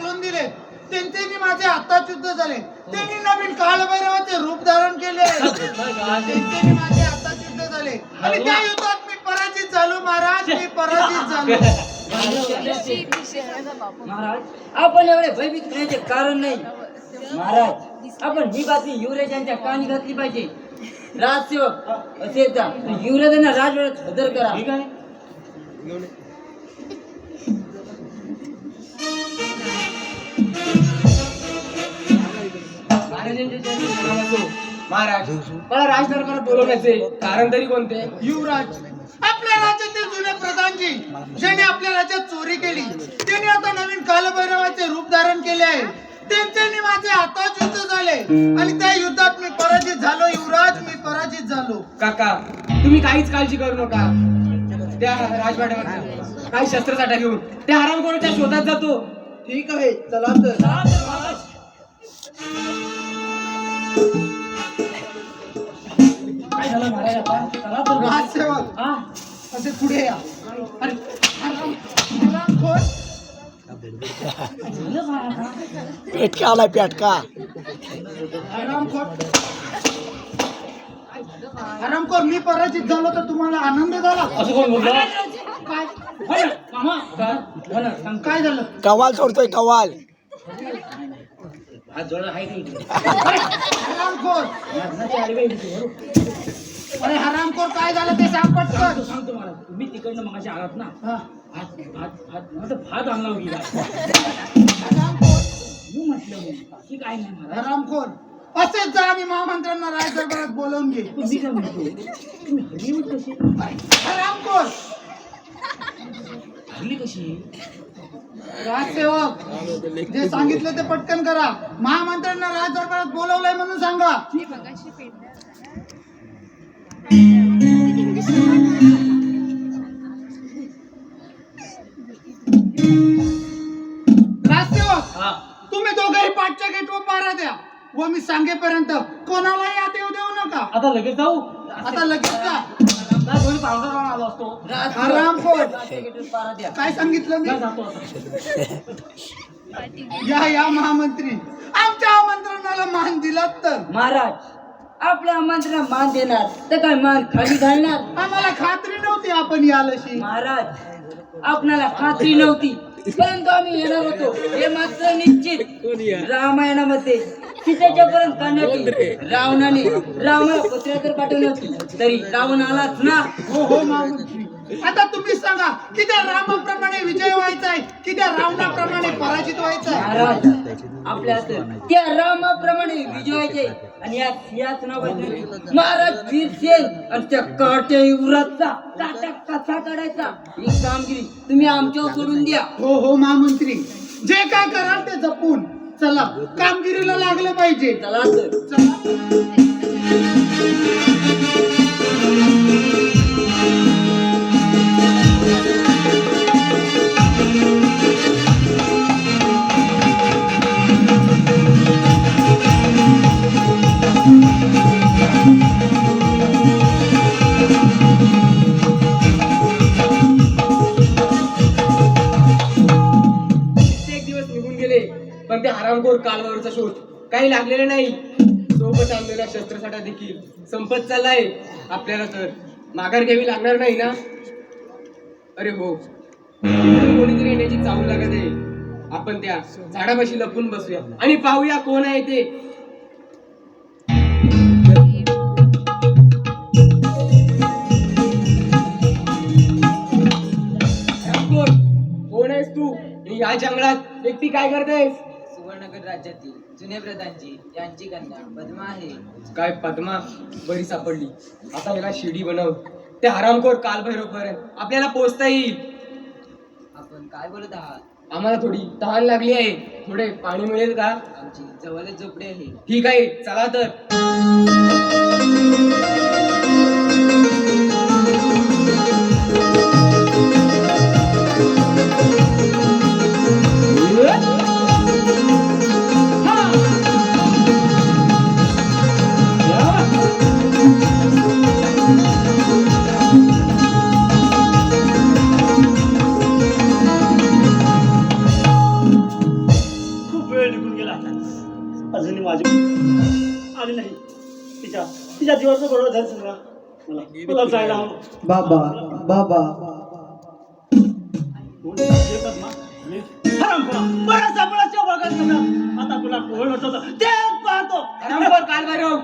हाकलून दिले. त्यांचे माझे आत्ताच युद्ध झाले. त्यांनी नवीन कालभैरवाचे रूप धारण केले. त्यांचे माझे आत्ताच युद्ध झाले. आणि त्या युद्धात मी पराजित झालो महाराज. मी पराजित झालो. महाराज आपण एवढे भयभीत होण्याचे कारण नाही. महाराज आपण ही बातमी युवराज यांच्या कानी घातली पाहिजे. राजसेवक असेल तर युवराजांना राजवाड्यात हजर करा. महाराज मला राजदरबारात बोलवण्याचे कारण तरी कोणते युवराज आपल्या राज्यातील जुन्या प्रधानजी ज्यांनी आपल्या राज्यात चोरी केली त्यांनी आता नवीन कालभैरवाचे रूप धारण केले आहे त्यांच्यानी माझे आताच युद्ध झाले आणि त्या युद्धात मी पराजित झालो युवराज मी पराजित झालो काका तुम्ही काहीच काळजी करू नका त्या राजवाड्यावर काही शस्त्रसाठा घेऊन त्या हरामखोराच्या शोधात जातो ठीक आहे चला तर काय झालं महाराज आता चला तर. राजसेवक हा? असे पुढे या. अरे हराम- हरामखोर पेटका आलाय पेटका. मी पराजित झालो तर तुम्हाला आनंद झाला. असं कोण बोललं? काय? ना, मामा काय? हो ना, सांग. काय झालं? कवाल सोडतोय कवाल हात जोडला आहे का. इथे? हरामखोर मरणाची आडवी आहे इथे, बरोबर. अरे हरामखोर काय झालं ते सांग पटकन. सांगतो मला तुम्ही तिकडनं मगाशी आलात ना हा. तर भात आणला होती हरामखोर. मी म्हटलं मग, बाकी काय नाही मला. हरामखोर. असेच जा आणि महामंत्र्यांना राय दरबारात बोलवून घे. तुम्ही काय म्हणतो तुम्ही हरली कशी? हरामखोर. हरली कशी? राजसेवक जे सांगितलं ते पटकन करा. महामंत्र्यांना राज दरबारात बोलवलंय म्हणून सांगा. तुम्ही दोघंही पाठच्या गेटवर पारा द्या. व मी सांगेपर्यंत कोणालाही आत येऊ देऊ नका. आता लगेच जाऊ? आता लगेच का काय आलो असतो. सांगितलं मी? या या महामंत्री. आमच्या आमंत्रणाला मान दिलात तर. महाराज. आपल्या आमंत्रणा मान देणार तर काय मान खाली घालणार? आम्हाला खात्री नव्हती आपण यालशी महाराज आपणाला खात्री नव्हती. परंतु आम्ही येणार होतो. हे मात्र निश्चित. रामायणामध्ये सीतेच्या पर्यंत काढण्याची रावणाने रामाला पत्र तर पाठवली होती तरी रावण आलाच ना. हो हो आता तुम्ही सांगा की त्या रामाप्रमाणे विजय व्हायचा आहे की त्या रावणाप्रमाणे पराजित व्हायचा आहे महाराज आपल्या त्या रामाप्रमाणे विजयाचे आणि याच नावाचे महाराज वीरसेन आणि त्या काट्या युवराजचा काटा कसा काढायचा? ही कामगिरी तुम्ही आमच्यावर सोडून द्या. हो हो महामंत्री. जे काय कराल ते जपून. चला कामगिरीला लागलं पाहिजे. चला तर चला. कालवारचा शोध. काही लागलेला नाही. सोबत आणलेला शस्त्रसाठा देखील संपत चाललाय. आपल्याला तर माघार घ्यावी लागणार नाही ना? अरे हो. कोणीतरी येण्याची चालू लागत आहे. आपण त्या झाडापाशी लपून बसूया. आणि पाहूया कोण आहे ते. कोण? कोण आहेस तू? या जंगलात एकटी काय करतेस? सुवर्णगड राज्यातील जुने प्रधानजी यांची कन्या पद्मा आहे. काय पद्मा? बरी सापडली. आता याला शिडी बनव. ते हरामखोर कालभैरव पर्यंत आपल्याला पोचता येईल. आपण काय बोलत आहात? आम्हाला थोडी तहान लागली आहे. थोडे पाणी मिळेल का? आमची जवळच झोपडी आहे. ठीक आहे चला तर. तिच्या जीवाचं बरोबर झालं सगळं. मला. मला जायला बाबा बाबा. बऱ्याच सापळाच्या गेला. आता तुला कोण होतं तेच पाहतो. हरामखोर कालभैरव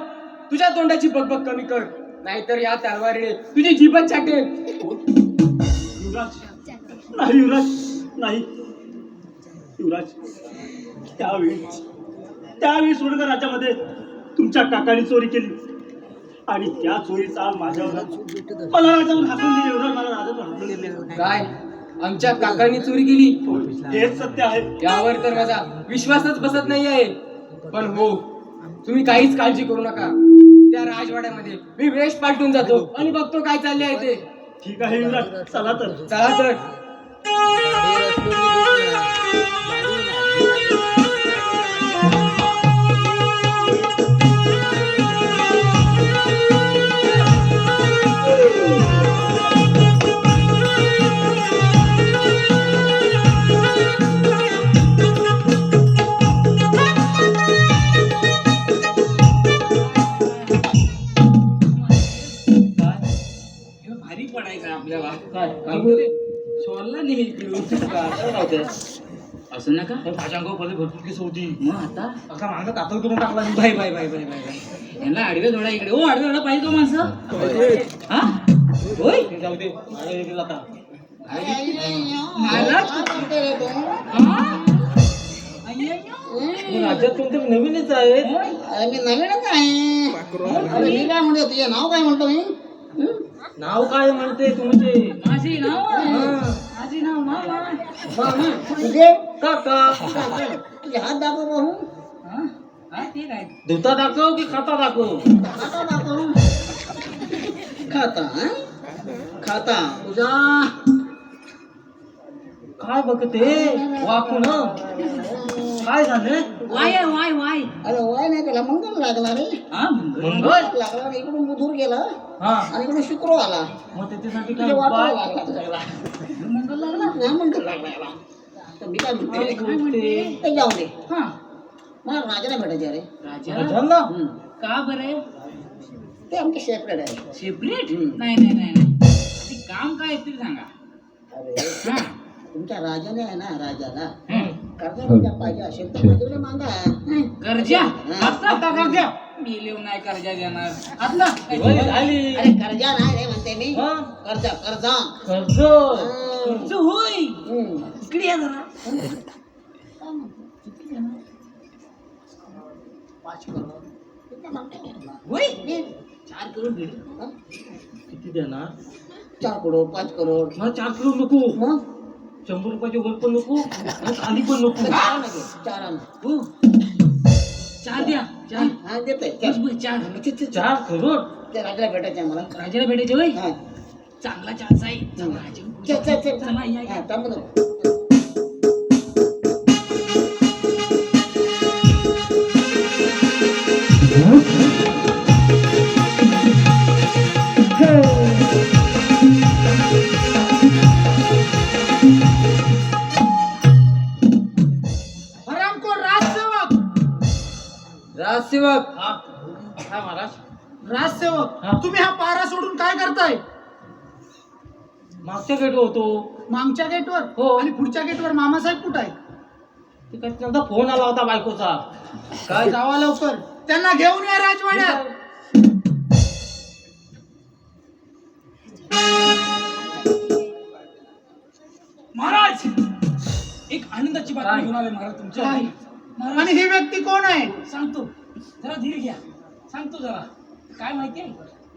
तुझ्या तोंडाची बकबक कमी कर. नाहीतर या तलवारीने तुझी जीवन छाटेल युवराज. नाही युवराज. नाही. युवराज. त्यावेळी त्यावेळी सोडकर राज्यामध्ये तुमच्या काकाने चोरी केली. आणि त्या चोरीचा माझ्यावर मला राजावर हाकून दिले मला राजावर दिले. काय? आमच्या काकांनी चोरी केली. हेच सत्य आहे. यावर तर माझा विश्वासच बसत नाही आहे पण हो तुम्ही काहीच काळजी करू नका. त्या राजवाड्यामध्ये मी वेश पालटून जातो आणि बघतो काय चालले आहे ते. ठीक आहे चला तर. चला तर. सोडला नाही इकडे असं नका भरपूर केस होती मग आता असा मागं कातल करून टाकला bye bye bye bye bye bye यांना आडवे जोडा इकडे ओ आडवे जोडा पाहिजे माणसं हा होय जाऊ दे माझ्या इकडे? राज्यात कोणते नवीनच आहे. मी नवीनच आहे. मी काय म्हणतो तुझे नाव काय म्हणतो? मी? नाव काय म्हणते तुमचे? माझे नाव आहे. माझे नाव मामा मामा तुझे? काका। तुझे हात दाखव पाहू हा? हा, ते काय धुता दाखव की खाता दाखव खाता दाखव खाता हं? खाता। तुझा काय बघते वाकून काय झालं वाय वाय वाय अरे वय नाही त्याला मंगल लागला रे। मंगल? मंगल लागला इकडून बुधूर गेला। आणि इकडून शुक्र आला। मग त्याच्यासाठी काय मंगल लागला नाही मंगल लागला याला तर मी काय म्हणते? काय म्हणते? ते जाऊ दे. हा. मला राजाला भेटायचे अरे राजा? झालं. का बरं? ते आमचे सेपरेट आहे सेपरेट हम्म. नाही नाही नाही नाही. ते काम काय आहे ते सांगा. अरे हा. तुमच्या राजाने आहे ना राजाला. हं. कर्जा पाहिजे असेल तर माझ्याकडे मागा हं. मी लिहून नाही कर्जा देणार. झाली अरे कर्जा नाही रे म्हणते मी. हा? कर्जा कर्जा. कर्ज? हं. कर्ज होय? हं. इकडे या जरा. पाच करोड किती मागतो? होय? मी, चार करोड भेट हं? किती देणार? चार करोड पाच करोड. मला चार किलो नको. मग? शंभर रुपयाचे वर पण नको. आणि खाली पण नको. चार आणा. हो. चार द्या चार हा देतोय बस चार. बस चार ते- ते- ते- चार करोड ते राजाला भेटायचे आहे मला. राजाला भेटायचे होय? हा. चांगला चान्स आहे. चला, चल, राजा. चल, चल, चला या हा, थांब ना. राजसेवक. हा महाराज. राजसेवक. हा. तुम्ही हा पारा सोडून काय करताय? मागच्या गेट होतो. मागच्या गेटवर हो. आणि पुढच्या गेटवर मामासाहेब कुठं आहे? ते काय त्यांचा फोन आला होता बायकोचा. काय जावा लवकर. त्यांना घेऊन या राजवाड्यात. महाराज! एक आनंदाची काय? बातमी घेऊन आले महाराज तुमच्या. काय? आणि ही व्यक्ती कोण आहे? सांगतो. जरा धीर घ्या. सांगतो जरा. काय माहितीये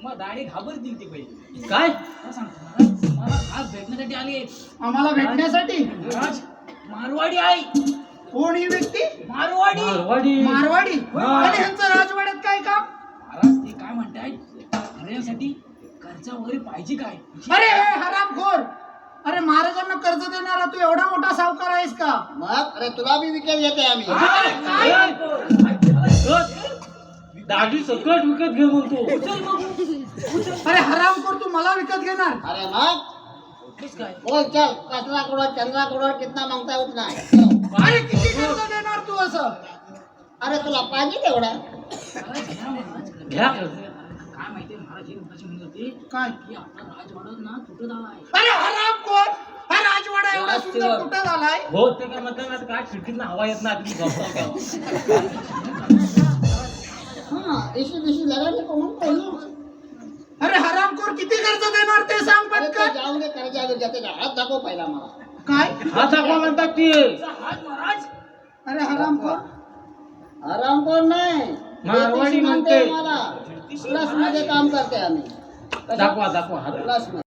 मग दाढी घाबरतील ती पहिले काय? मला सांगतो महाराज आज भेटण्यासाठी आली आहे. आम्हाला भेटण्यासाठी? महाराज मारवाडी आहे कोण ही व्यक्ती? मारवाडी. मारवाडी. मारवाडी. आणि ह्यांचं राजवाड्यात काय काम? महाराज ते काय म्हणतायत? हरण्यासाठी कर्ज वगैरे पाहिजे काय? अरे हे हरामखोर. अरे महाराजांना कर्ज देणारा तू एवढा मोठा सावकार आहेस का? मग? अरे तुला बी विकत घेते आम्ही. दाढी सकट विकत घे म्हणतो. अरे हरामखोर तू मला विकत घेणार? अरे मग? काय? बोल चल. कचरा करोड चंद्रा करोड कितना मागता है उतना. है. चलो. अरे किती कर्ज देणार तू असं? अरे तुला पाहिजे तेवढा घ्या काय? अरे हराम कोण हा राजवाडा एवढा सुंदर कुठं झालाय? हो ते काय म्हणतात काय हवा येत तुम्ही हा बिशी अरे हरामखोर किती कर्ज देणार ते सांग अरे ते पटकन. जाऊ दे कर्जावर जाते का हात दाखव पहिला मला. काय? हा दाखवा म्हणतात ते. अरे हरामखोर. आराम कोण नाही. मारवाडी म्हणते. मला. प्लसमध्ये काम करते आम्ही. दाखवा दाखवा हात. प्लसमध्ये